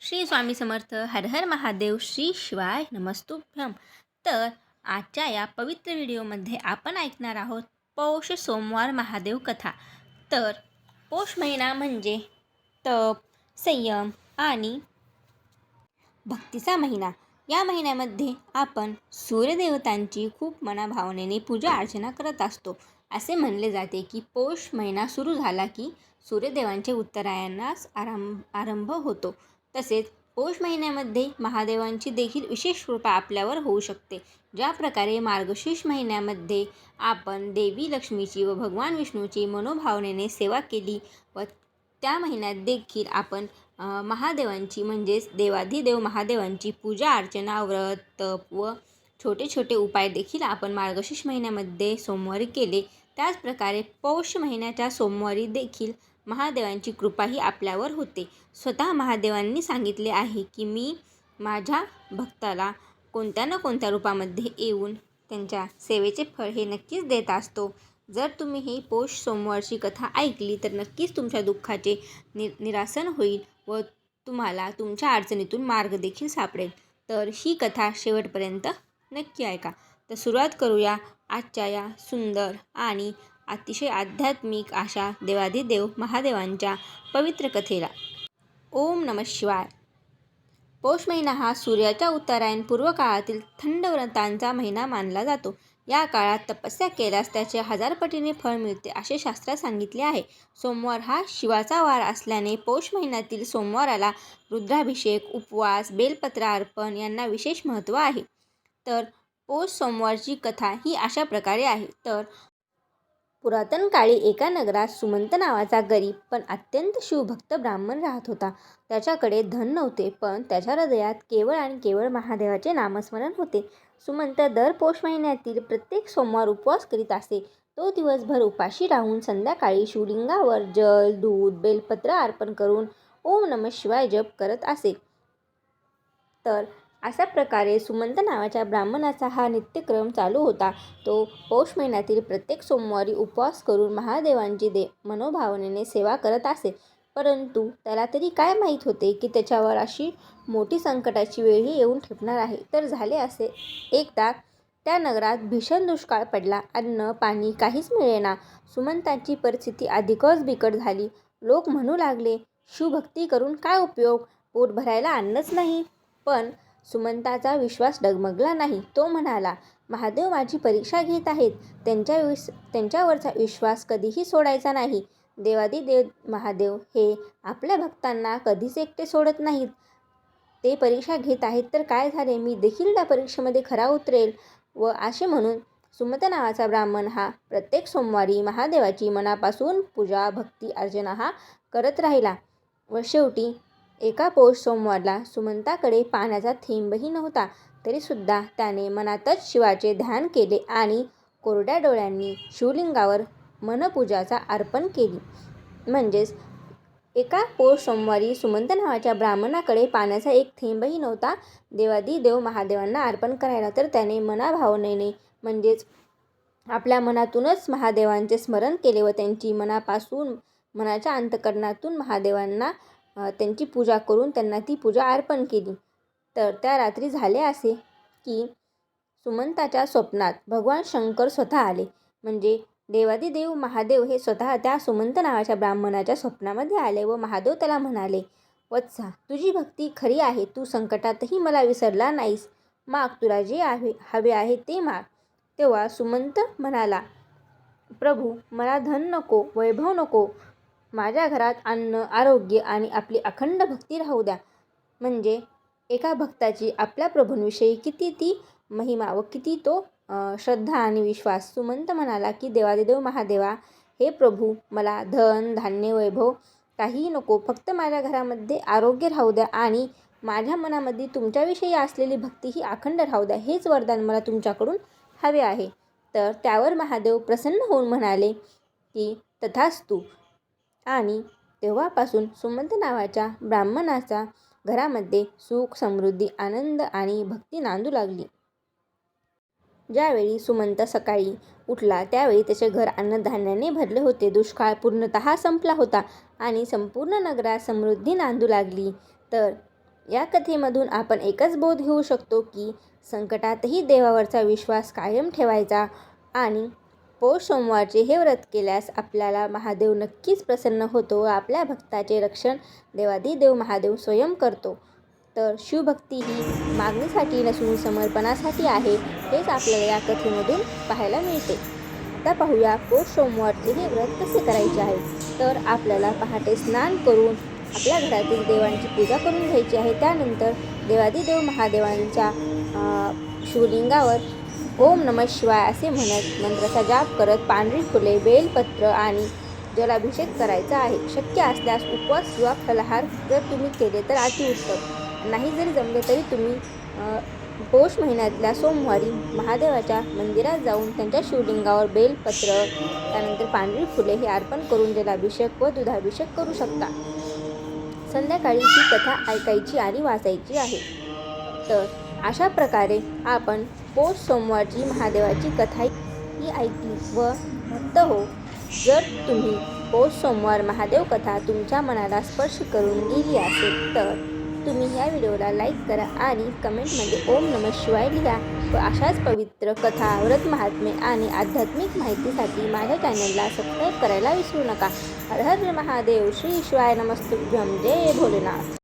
श्री स्वामी समर्थ हर हर महादेव श्री शिवाय नमस्तुभ्यम. तर आजच्या या पवित्र व्हिडिओमध्ये आपण ऐकणार आहोत पौष सोमवार महादेव कथा. तर पौष महिना म्हणजे तप संयम आणि भक्तीचा महिना. या महिन्यामध्ये आपण सूर्यदेवतांची खूप मनाभावनेने पूजा अर्चना करत असतो. असे म्हणले जाते की पौष महिना सुरू झाला की सूर्यदेवांचे उत्तरायणास आरंभ आरंभ होतो. तसेच पौष महिन्यामध्ये महादेवांची देखील विशेष कृपा आपल्यावर होऊ शकते. ज्या प्रकारे मार्गशीर्ष महिन्यामध्ये आपण देवी लक्ष्मीची व भगवान विष्णूची मनोभावनेने सेवा केली व त्या महिन्यात देखील आपण महादेवांची म्हणजेच देवाधिदेव महादेवांची पूजा अर्चना व्रत तप व छोटे छोटे उपाय देखील आपण मार्गशीर्ष महिन्यामध्ये सोमवारी केले. त्याचप्रकारे पौष महिन्याच्या सोमवारी देखील महादेवांची कृपाही आपल्यावर होते. स्वतः महादेवांनी सांगितले आहे की मी माझ्या भक्ताला कोणत्या ना कोणत्या रूपामध्ये येऊन त्यांच्या सेवेचे फळ हे नक्कीच देत असतो. जर तुम्ही ही पौष सोमवारची कथा ऐकली तर नक्कीच तुमच्या दुःखाचे नि निरासन होईल व तुम्हाला तुमच्या अडचणीतून मार्ग देखील सापडेल. तर ही कथा शेवटपर्यंत नक्की ऐका. तर सुरुवात करूया आजच्या या सुंदर आणि अतिशय आध्यात्मिक अशा देवाधिदेव महादेवांच्या पवित्र कथेला. ओम नम शिवाय. पौष महिना हा सूर्याच्या उत्तरायण पूर्व काळातील थंड व्रतांचा महिना मानला जातो. या काळात तपस्या केल्यास त्याचे हजार पटीने फळ मिळते असे शास्त्रात सांगितले आहे. सोमवार हा शिवाचा वार असल्याने पौष महिन्यातील सोमवाराला रुद्राभिषेक उपवास बेलपत्र अर्पण यांना विशेष महत्त्व आहे. तर पौष सोमवारची कथा ही अशा प्रकारे आहे. तर पुरातन काळी एका नगरात सुमंत नावाचा गरीब पण अत्यंत शिवभक्त ब्राह्मण राहत होता. त्याच्याकडे धन नव्हते पण त्याच्या हृदयात केवळ आणि केवळ महादेवाचे नामस्मरण होते. सुमंत दर पौष महिन्यातील प्रत्येक सोमवार उपवास करीत असे. तो दिवसभर उपाशी राहून संध्याकाळी शिवलिंगावर जल दूध बेलपत्र अर्पण करून ओम नम शिवाय जप करत असे. तर अशा प्रकारे सुमंत नावाच्या ब्राह्मणाचा हा नित्यक्रम चालू होता. तो पौष महिन्यातील प्रत्येक सोमवारी उपवास करून महादेवांची दे मनोभावनेने सेवा करत असे. परंतु त्याला तरी काय माहीत होते की त्याच्यावर अशी मोठी संकटाची वेळही येऊन ठेपणार आहे? तर झाले असे. एकदा त्या नगरात भीषण दुष्काळ पडला. अन्न पाणी काहीच मिळेना. सुमंतांची परिस्थिती अधिकच बिकट झाली. लोक म्हणू लागले शिवभक्ती करून काय उपयोग? पोट भरायला अन्नच नाही. पण सुमंताचा विश्वास डगमगला नाही. तो म्हणाला महादेव माझी परीक्षा घेत आहेत. त्यांच्या विस त्यांच्यावरचा विश्वास कधीही सोडायचा नाही. देवादिदेव महादेव हे आपल्या भक्तांना कधीच एकटे सोडत नाहीत. ते परीक्षा घेत आहेत तर काय झाले? मी देखील त्या परीक्षेमध्ये खरा उतरेल व असे म्हणून सुमत नावाचा ब्राह्मण हा प्रत्येक सोमवारी महादेवाची मनापासून पूजा भक्ती अर्चना हा करत राहिला व शेवटी एका पौष सोमवारला सुमंताकडे पाण्याचा थेंबही नव्हता. तरीसुद्धा त्याने मनातच शिवाचे ध्यान केले आणि कोरड्या डोळ्यांनी शिवलिंगावर मनपूजाचा अर्पण केली. म्हणजेच एका पौष सोमवारी सुमंत नावाच्या ब्राह्मणाकडे पाण्याचा एक थेंबही नव्हता. देवादिदेव महादेवांना अर्पण करायला तर त्याने मनाभावनेने म्हणजेच आपल्या मनातूनच महादेवांचे स्मरण केले व त्यांची मनापासून मनाच्या अंतकरणातून महादेवांना त्यांची पूजा करून त्यांना ती पूजा अर्पण केली. तर त्या रात्री झाले असे की सुमंताच्या स्वप्नात भगवान शंकर स्वतः आले. म्हणजे देवादिदेव महादेव हे स्वतः त्या सुमंत नावाच्या ब्राह्मणाच्या स्वप्नामध्ये आले व महादेव त्याला म्हणाले वत्सा तुझी भक्ती खरी आहे. तू संकटातही मला विसरला नाहीस. माग तुला जे आहे हवे आहे ते माग. तेव्हा सुमंत म्हणाला प्रभू मला धन नको वैभव नको. माझ्या घरात अन्न आरोग्य आणि आपली अखंड भक्ती राहू द्या. म्हणजे एका भक्ताची आपल्या प्रभूंविषयी किती ती महिमा व किती तो श्रद्धा आणि विश्वास. सुमंत म्हणाला की देवादिदेव महादेवा हे प्रभू मला धन धान्य वैभव काहीही नको. फक्त माझ्या घरामध्ये आरोग्य राहू द्या आणि माझ्या मनामध्ये तुमच्याविषयी असलेली भक्ती ही अखंड राहू द्या. हेच वरदान मला तुमच्याकडून हवे आहे. तर त्यावर महादेव प्रसन्न होऊन म्हणाले की तथास्तू आणि तेव्हापासून सुमंत नावाच्या ब्राह्मणाच्या घरामध्ये सुख समृद्धी आनंद आणि भक्ती नांदू लागली. ज्यावेळी सुमंत सकाळी उठला त्यावेळी त्याचे घर अन्नधान्याने भरले होते. दुष्काळ पूर्णतः संपला होता आणि संपूर्ण नगरात समृद्धी नांदू लागली. तर या कथेमधून आपण एकच बोध घेऊ शकतो की संकटातही देवावरचा विश्वास कायम ठेवायचा आणि पौष सोमवारचे हे व्रत केल्यास आपल्याला महादेव नक्कीच प्रसन्न होतो व आपल्या भक्ताचे रक्षण देवाधिदेव महादेव स्वयं करतो. तर शिवभक्ती ही मागणीसाठी नसून समर्पणासाठी आहे हेच आपल्याला या कथेमधून पाहायला मिळते. आता पाहूया पौष सोमवारचे हे व्रत कसे करायचे आहे. तर आपल्याला पहाटे स्नान करून आपल्या घरातील देवांची पूजा करून घ्यायची आहे. त्यानंतर देवादिदेव महादेवांच्या शिवलिंगावर ओम नम शिवाय असे म्हणत मंत्राचा जाप करत पांढरी फुले बेलपत्र आणि जलाभिषेक करायचा आहे. शक्य असल्यास उपवास किंवा फलाहार जर तुम्ही केले तर अतिउत्तम नाही जरी जमले तरी तुम्ही पौष महिन्यातल्या सोमवारी महादेवाच्या मंदिरात जाऊन त्यांच्या शिवलिंगावर बेलपत्र त्यानंतर पांढरी फुले हे अर्पण करून जलाभिषेक व दुधाभिषेक करू शकता. संध्याकाळी ही कथा ऐकायची आणि वाचायची आहे. तर अशा प्रकारे आपण पौष सोमवारची महादेवाची कथा ही ऐकली व भक्त हो? जर तुम्ही पौष सोमवार महादेव कथा तुमच्या मनाला स्पर्श करून गेली असेल तर तुम्ही ह्या व्हिडिओला लाईक करा आणि कमेंटमध्ये ओम नम शिवाय लिहा व अशाच पवित्र कथा व्रत महात्मे आणि आध्यात्मिक माहितीसाठी माझ्या चॅनलला सबस्क्राईब करायला विसरू नका. हर हर महादेव श्री शिवाय नमस्तुभ्यम जय भोलेनाथ.